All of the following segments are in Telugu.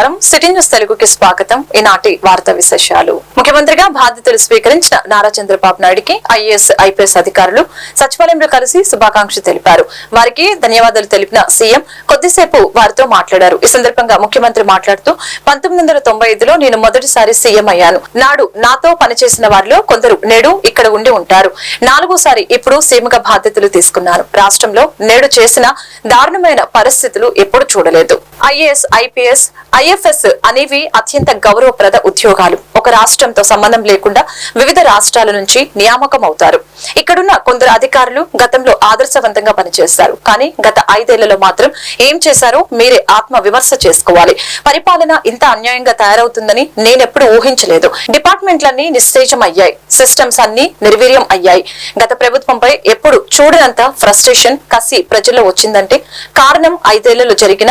నమస్కారం. సిటీ న్యూస్ తెలుగుకి స్వాగతం. ఈనాటి వార్తా విశేషాలు. ముఖ్యమంత్రిగా బాధ్యతలు స్వీకరించిన నారా చంద్రబాబు నాయుడికి ఐఏఎస్ ఐపీఎస్ అధికారులు సచివాలయంలో కలిసి శుభాకాంక్షలు తెలిపారు. వారికి ధన్యవాదాలు తెలిపిన సీఎం కొద్దిసేపు వారితో మాట్లాడారు. ఈ సందర్భంగా ముఖ్యమంత్రి మాట్లాడుతూ పంతొమ్మిది వందల తొంభై నేను మొదటిసారి సీఎం అయ్యాను. నాడు నాతో పనిచేసిన వారిలో కొందరు నేడు ఇక్కడ ఉండి ఉంటారు. నాలుగోసారి ఇప్పుడు సీఎంగా బాధ్యతలు తీసుకున్నాను రాష్ట్రంలో నేడు చేసిన దారుణమైన పరిస్థితులు ఎప్పుడు చూడలేదు. ఐఏఎస్ ఐపీఎస్ ఐఎఫ్ఎస్ అనేవి అత్యంత గౌరవప్రద ఉద్యోగాలు. ఒక రాష్ట్రంతో సంబంధం లేకుండా వివిధ రాష్ట్రాల నుంచి నియామకం అవుతారు ఇక్కడున్న కొందరు అధికారులు గతంలో ఆదర్శవంతంగా పనిచేశారు కానీ గత ఐదేళ్ళలో మాత్రం ఏం చేశారో మీరే ఆత్మ విమర్శ చేసుకోవాలి. పరిపాలన ఇంత అన్యాయంగా తయారవుతుందని నేనెప్పుడు ఊహించలేదు. డిపార్ట్మెంట్లన్నీ నిశ్చేజం అయ్యాయి సిస్టమ్స్ అన్ని నిర్వీర్యం అయ్యాయి. గత ప్రభుత్వంపై ఎప్పుడు చూడనంత ఫ్రస్ట్రేషన్ కసి ప్రజల్లో వచ్చిందంటే కారణం ఐదేళ్ళలో జరిగిన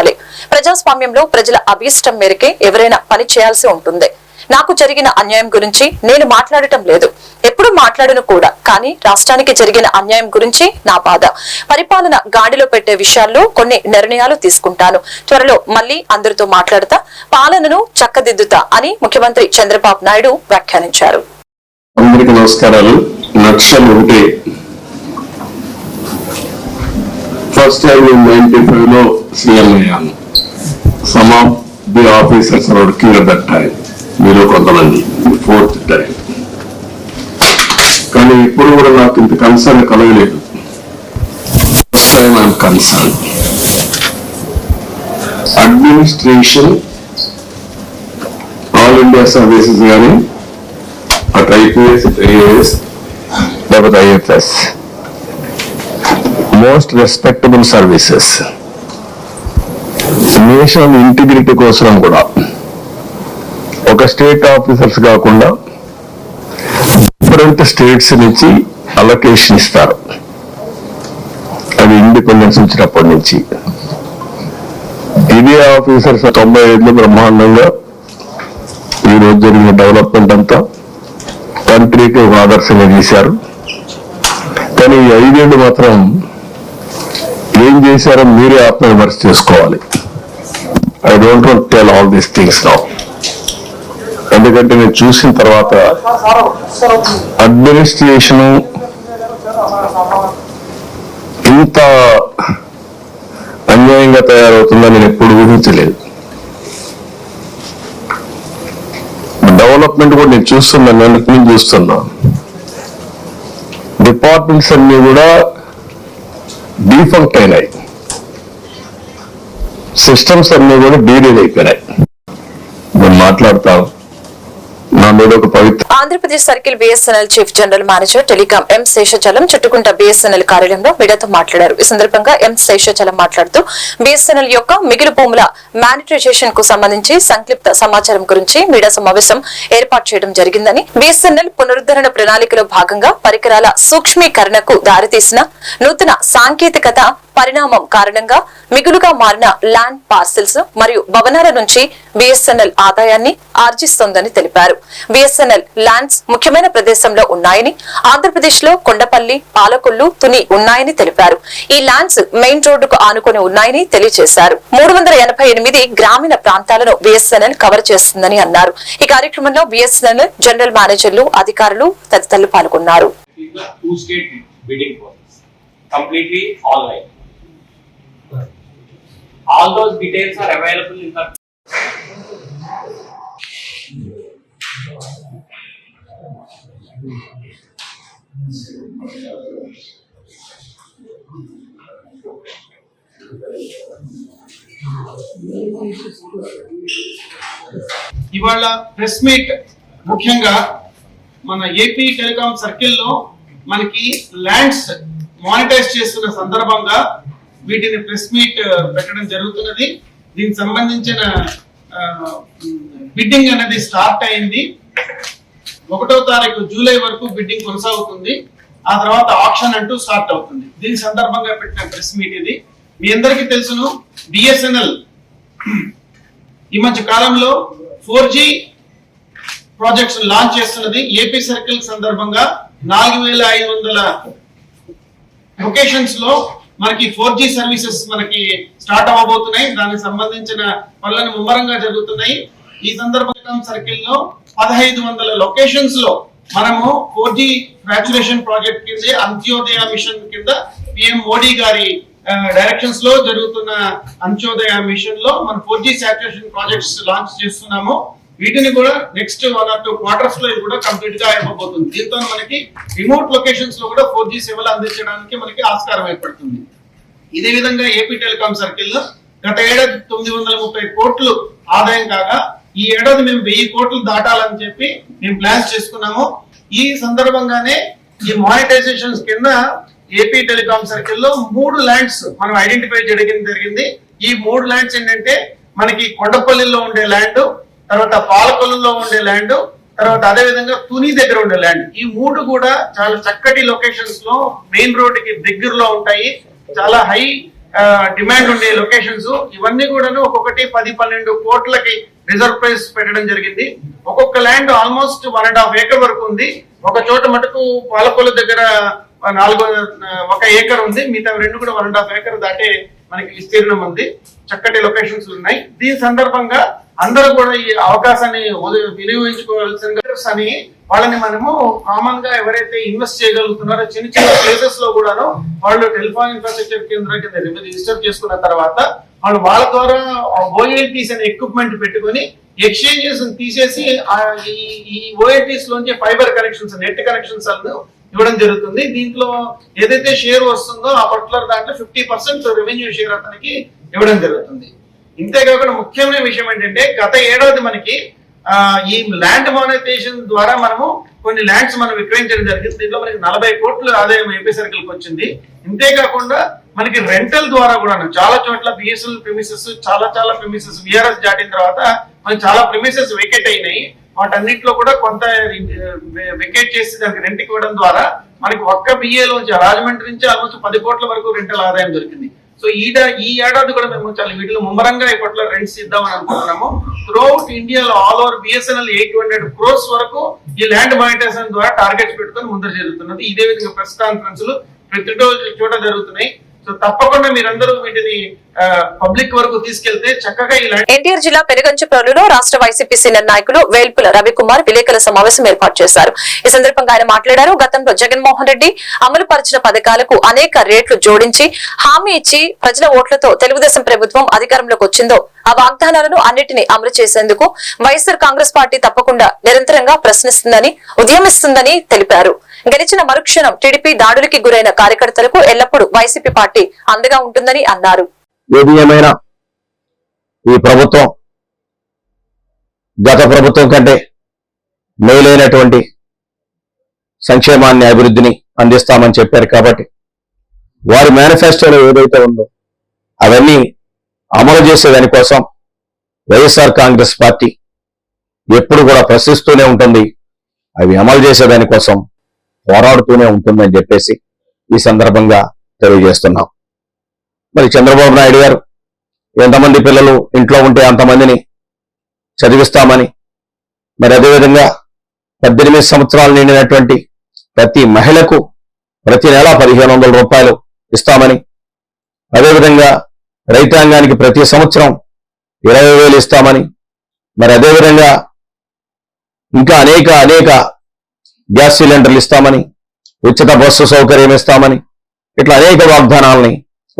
ఉండాలి ప్రజాస్వామ్యంలో ప్రజల అభీష్టం మేరకే ఎవరైనా పని చేయాల్సి ఉంటుంది. నాకు జరిగిన అన్యాయం గురించి నేను మాట్లాడటం లేదు. ఎప్పుడు మాట్లాడను కూడా కానీ రాష్ట్రానికి జరిగిన అన్యాయం గురించి నా బాధ. పరిపాలన గాడిలో పెట్టే విషయాల్లో కొన్ని నిర్ణయాలు తీసుకుంటాను. త్వరలో మళ్ళీ అందరితో మాట్లాడతా పాలనను చక్కదిద్దుతా అని ముఖ్యమంత్రి చంద్రబాబు నాయుడు వ్యాఖ్యానించారు. నమస్కారాలు. ఫస్ట్ టైం నైన్టీ ఫైవ్లో CM some of the officers are working that time. మీరు కొంతమంది ఫోర్త్ టైం. కానీ ఇప్పుడు కూడా నాకు ఇంత కన్సర్న్ కలగలేదు. First time I'm concern. Administration all India services కానీ అటు ఐపీఎస్ ఇటు ఐఏఎస్ లేకపోతే IFS. Most respectable services national integrity కోసం కూడా ఒక స్టేట్ ఆఫీసర్స్ కాకుండా డిఫరెంట్ స్టేట్స్ నుంచి అలొకేషన్ ఇస్తారు. అది ఇండిపెండెన్స్ వచ్చినప్పటి నుంచి. ఇదే ఆఫీసర్స్ తొంభై ఐదులో బ్రహ్మాండంగా ఈ రోజు జరిగిన డెవలప్మెంట్ అంతా కంట్రీకి ఒక ఆదర్శంగా చేశారు కానీ ఈ ఐదేళ్ళు మాత్రం ఏం చేశారో మీరే ఆత్మవిమర్శ చేసుకోవాలి. I don't want tell all these things now ఎందుకంటే నేను చూసిన తర్వాత అడ్మినిస్ట్రేషన్ ఇంత అన్యాయంగా తయారవుతుందని నేను ఎప్పుడు ఊహించలేదు. డెవలప్మెంట్ కూడా నేను చూస్తున్నాను నేను నేను చూస్తున్నా. డిపార్ట్మెంట్స్ అన్ని కూడా డీఫంక్ట్ అయినాయి. సిస్టమ్స్ అన్ని కూడా డీడీల్ అయిపోయినాయి. నేను మాట్లాడతాను Andhra Pradesh circle BSNL chief general manager telecom ఎం శేషచలం చుట్టుకుంట బిఎస్ఎన్ఎల్ కార్యాలయంలో మీడియాతో మాట్లాడారు. ఈ సందర్భంగా ఎం శేషచలం మాట్లాడుతూ బిఎస్ఎన్ఎల్ యొక్క మిగిలి భూముల మానిటరైజేషన్కు సంబంధించి సంక్లిప్త సమాచారం గురించి మీడియా సమావేశం ఏర్పాటు చేయడం జరిగిందని బిఎస్ఎన్ఎల్ పునరుద్ధరణ ప్రణాళికలో భాగంగా పరికరాల సూక్ష్మీకరణకు దారితీసిన నూతన సాంకేతికత పరిణామం కారణంగా మిగులుగా మారిన ల్యాండ్ పార్సిల్స్ మరియు భవనాల నుంచి బిఎస్ఎన్ఎల్ ఆదాయాన్ని ఆర్జిస్తోందని తెలిపారు. బిఎస్ఎన్ఎల్ ల్యాండ్స్ ముఖ్యమైన ప్రదేశంలో ఉన్నాయని ఆంధ్రప్రదేశ్లో కొండపల్లి పాలకొల్లు తుని ఉన్నాయని తెలిపారు. ఈ ల్యాండ్స్ మెయిన్ రోడ్డుకు ఆనుకొని ఉన్నాయని తెలియజేశారు. మూడు వందల ఎనభై ఎనిమిది గ్రామీణ ప్రాంతాలను బిఎస్ఎన్ఎల్ కవర్ చేస్తుందని అన్నారు. ఈ కార్యక్రమంలో బిఎస్ఎన్ఎల్ జనరల్ మేనేజర్లు అధికారులు తదితరులు పాల్గొన్నారు. Completely online. All those details are available in the ఇవాళ ప్రెస్ మీట్ ముఖ్యంగా మన ఏపీ టెలికాం సర్కిల్లో మనకి ల్యాండ్స్ మానిటైజ్ చేస్తున్న సందర్భంగా వీటిని ప్రెస్ మీట్ పెట్టడం జరుగుతున్నది. దీనికి సంబంధించిన బిడ్డింగ్ అనేది స్టార్ట్ అయింది. ఒకటో తారీఖు జూలై వరకు బిడ్డింగ్ కొనసాగుతుంది. ఆ తర్వాత ఆప్షన్ అంటూ స్టార్ట్ అవుతుంది. దీని సందర్భంగా పెట్టిన ప్రెస్ మీట్ ఇది. మీ అందరికీ తెలుసును బిఎస్ఎన్ఎల్ ఈ మధ్య కాలంలో ఫోర్ జీ ప్రాజెక్ట్స్ లాంచ్ చేస్తున్నది. ఏపీ సర్కిల్ సందర్భంగా నాలుగు వేల ఐదు వందల లొకేషన్స్లో మనకి ఫోర్ జీ సర్వీసెస్ మనకి స్టార్ట్ అవ్వబోతున్నాయి. దానికి సంబంధించిన పనులను ముమ్మరంగా జరుగుతున్నాయి. ఈ సందర్భంగా సర్కిల్లో పదహైదు వందల లొకేషన్స్లో మనము ఫోర్ జీ ఫ్రాక్చురేషన్ ప్రాజెక్ట్ కింద అంత్యోదయ మిషన్ కింద పిఎం మోడీ గారి డైరెక్షన్స్లో జరుగుతున్న అంత్యోదయ మిషన్లో మన four G saturation projects launch చేస్తున్నాము. వీటిని కూడా నెక్స్ట్ వన్ ఆర్ టూ క్వార్టర్స్లో కూడా కంప్లీట్గా అయిపోతుంది. దీంతో మనకి రిమోట్ లొకేషన్స్లో కూడా ఫోర్ జీ సేవలు అందించడానికి మనకి ఆస్కారం ఏర్పడుతుంది. ఇదే విధంగా ఏపీ టెలికాం సర్కిల్లో గత ఏడాది తొమ్మిది వందల ముప్పై కోట్లు ఆదాయం కాగా ఈ ఏడాది మేము వెయ్యి కోట్లు దాటాలని చెప్పి మేము ప్లాన్స్ చేసుకున్నాము. ఈ సందర్భంగానే ఈ మానిటైజేషన్స్ కింద ఏపీ టెలికాం సర్కిల్లో మూడు ల్యాండ్స్ మనం ఐడెంటిఫై చేయడం జరిగింది. ఈ మూడు ల్యాండ్స్ ఏంటంటే మనకి కొండపల్లిలో ఉండే ల్యాండ్ తర్వాత పాలకొల్లులో ఉండే ల్యాండ్ తర్వాత అదే విధంగా తుని దగ్గర ఉండే ల్యాండ్ ఈ మూడు కూడా చాలా చక్కటి లొకేషన్స్లో మెయిన్ రోడ్కి దగ్గరలో ఉంటాయి. చాలా హై డిమాండ్ ఉండే లొకేషన్స్ ఇవన్నీ కూడాను ఒక్కొక్కటి పది పన్నెండు కోట్లకి రిజర్వ్ ప్రైస్ పెట్టడం జరిగింది. ఒక్కొక్క land almost one and half acre వరకు ఉంది. ఒక చోట మటుకు పాలకొల్లు దగ్గర నాలుగు ఒక ఏకర్ ఉంది. మిగతా రెండు కూడా వన్ అండ్ హాఫ్ ఏకర్ దాటే మనకి విస్తీర్ణం ఉంది. చక్కటి లొకేషన్స్ ఉన్నాయి. దీని సందర్భంగా అందరూ కూడా ఈ అవకాశాన్ని వినియోగించుకోవాల్సిన అని వాళ్ళని మనము కామన్గా ఎవరైతే ఇన్వెస్ట్ చేయగలుగుతున్నారో చిన్న చిన్న ప్లేసెస్లో కూడాను వాళ్ళు టెలిఫోన్ ఇన్ఫ్రాస్ట్రక్చర్ కేంద్రం కింద రిజిస్టర్ చేసుకున్న తర్వాత వాళ్ళు వాళ్ళ ద్వారా ఓఎల్టీస్ అనే ఎక్విప్మెంట్ పెట్టుకొని ఎక్స్చేంజెస్ తీసేసి ఈ- ఓఎల్టీస్ లోంచి ఫైబర్ కనెక్షన్స్ నెట్ కనెక్షన్స్ ఇవ్వడం జరుగుతుంది. దీంట్లో ఏదైతే షేర్ వస్తుందో ఆ పర్టికులర్ దాంట్లో ఫిఫ్టీ పర్సెంట్ రెవెన్యూ షేర్ అతనికి ఇవ్వడం జరుగుతుంది. ఇంతేకాకుండా ముఖ్యమైన విషయం ఏంటంటే గత ఏడాది మనకి ఈ ల్యాండ్ మానిటైజేషన్ ద్వారా మనము కొన్ని ల్యాండ్స్ మనం విక్రయించడం జరిగింది. దీంట్లో మనకి నలభై కోట్ల ఆదాయం ఏపీ సర్కిల్కి వచ్చింది. ఇంతేకాకుండా మనకి రెంటల్ ద్వారా కూడా చాలా చోట్ల బిఎస్ఎల్ ప్రిమిసెస్ చాలా చాలా ప్రిమిసెస్ విఆర్ఎస్ దాటిన తర్వాత మనకి చాలా ప్రిమిసెస్ వేకెట్ అయినాయి. వాటన్నిటిలో కూడా కొంత వెకేట్ చేసి దానికి రెంట్ ఇవ్వడం ద్వారా మనకి ఒక్క బిఏ నుంచి రాజమండ్రి నుంచి ఆల్మోస్ట్ పది కోట్ల వరకు రెంటల్ ఆదాయం దొరికింది. సో ఈ ఈ ఏడాది కూడా మేము చాలా వీటిలో ముమ్మరంగా ఇప్పట్లో రెంట్స్ ఇద్దామని అనుకుంటున్నాము. త్రూఅవుట్ ఇండియాలో all over BSNL eight hundred crores వరకు ఈ ల్యాండ్ మానిటైజేషన్ ద్వారా టార్గెట్స్ పెట్టుకొని ముందర జరుగుతున్నది. ఇదే విధంగా ప్రెస్ కాన్ఫరెన్స్లు ప్రతి రోజు చోట జరుగుతున్నాయి. సో తప్పకుండా మీరందరూ వీటిని పబ్లిక్ వరకు తీసుకెళ్తే చక్కగా ఎన్టీఆర్ జిల్లా పెనుగంచిప్రోలులో రాష్ట్ర వైసీపీ సీనియర్ నాయకులు వేల్పుల రవికుమార్ విలేకరుల సమావేశం ఏర్పాటు చేశారు. ఈ సందర్భంగా ఆయన మాట్లాడారు. గతంలో జగన్మోహన్ రెడ్డి అమలు పరిచిన పథకాలకు అనేక రేట్లు జోడించి హామీ ఇచ్చి ప్రజల ఓట్లతో తెలుగుదేశం ప్రభుత్వం అధికారంలోకి వచ్చిందో ఆ వాగ్దానాలను అన్నిటినీ అమలు చేసేందుకు వైఎస్ఆర్ కాంగ్రెస్ పార్టీ తప్పకుండా నిరంతరంగా ప్రశ్నిస్తుందని ఉద్యమిస్తుందని తెలిపారు. గెలిచిన మరుక్షణం టీడీపీ దాడులకి గురైన కార్యకర్తలకు ఎల్లప్పుడూ వైసీపీ పార్టీ అండగా ఉంటుందని అన్నారు. ఏది ఏమైనా ఈ ప్రభుత్వం గత ప్రభుత్వం కంటే మేలైనటువంటి సంక్షేమాన్ని అభివృద్ధిని అందిస్తామని చెప్పారు కాబట్టి వారి మేనిఫెస్టోలో ఏదైతే ఉందో అవన్నీ అమలు చేసే దానికోసం వైఎస్ఆర్ కాంగ్రెస్ పార్టీ ఎప్పుడు కూడా ప్రశ్నిస్తూనే ఉంటుంది. అవి అమలు చేసేదానికోసం పోరాడుతూనే ఉంటుందని చెప్పేసి ఈ సందర్భంగా తెలియజేస్తున్నాం. మరి చంద్రబాబు నాయుడు గారు ఎంతమంది పిల్లలు ఇంట్లో ఉంటే అంతమందిని చదివిస్తామని మరి అదేవిధంగా పద్దెనిమిది సంవత్సరాలు నిండినటువంటి ప్రతి మహిళకు ప్రతి నెల పదిహేను వందల రూపాయలు ఇస్తామని అదేవిధంగా రైతాంగానికి ప్రతి సంవత్సరం ఇరవై వేలు ఇస్తామని మరి అదేవిధంగా ఇంకా అనేక అనేక గ్యాస్ సిలిండర్లు ఇస్తామని ఉచిత బస్సు సౌకర్యం ఇస్తామని ఇట్లా అనేక వాగ్దానాలని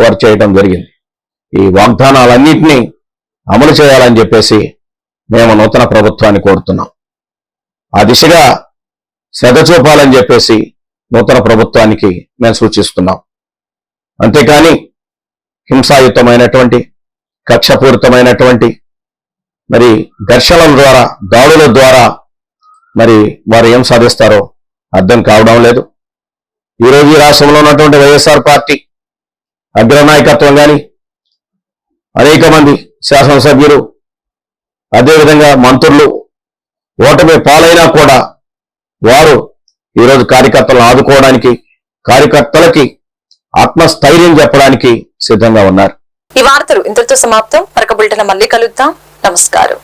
వారు చేయడం జరిగింది. ఈ వాగ్దానాలన్నింటినీ అమలు చేయాలని చెప్పేసి మేము నూతన ప్రభుత్వాన్ని కోరుతున్నాం. ఆ దిశగా శ్రద్ధ చూపాలని చెప్పేసి నూతన ప్రభుత్వానికి మేము సూచిస్తున్నాం. అంతేకాని హింసాయుతమైనటువంటి కక్షపూరితమైనటువంటి మరి ఘర్షణల ద్వారా దాడుల ద్వారా మరి వారు ఏం సాధిస్తారో అర్థం కావడం లేదు. ఈరోజు ఈ రాష్ట్రంలో ఉన్నటువంటి వైఎస్ఆర్ పార్టీ అగ్రనాయకత్వం కానీ అనేక మంది శాసనసభ్యులు అదేవిధంగా మంత్రులు ఓటమి పాలైనా కూడా వారు ఈరోజు కార్యకర్తలను ఆదుకోవడానికి కార్యకర్తలకి ఆత్మస్థైర్యం చెప్పడానికి సిద్ధంగా ఉన్నారు. ఈ వార్తలు ఇంతటితో సమాప్తం. మరొక బులెటిన్ మళ్ళీ కలుద్దాం. నమస్కారం.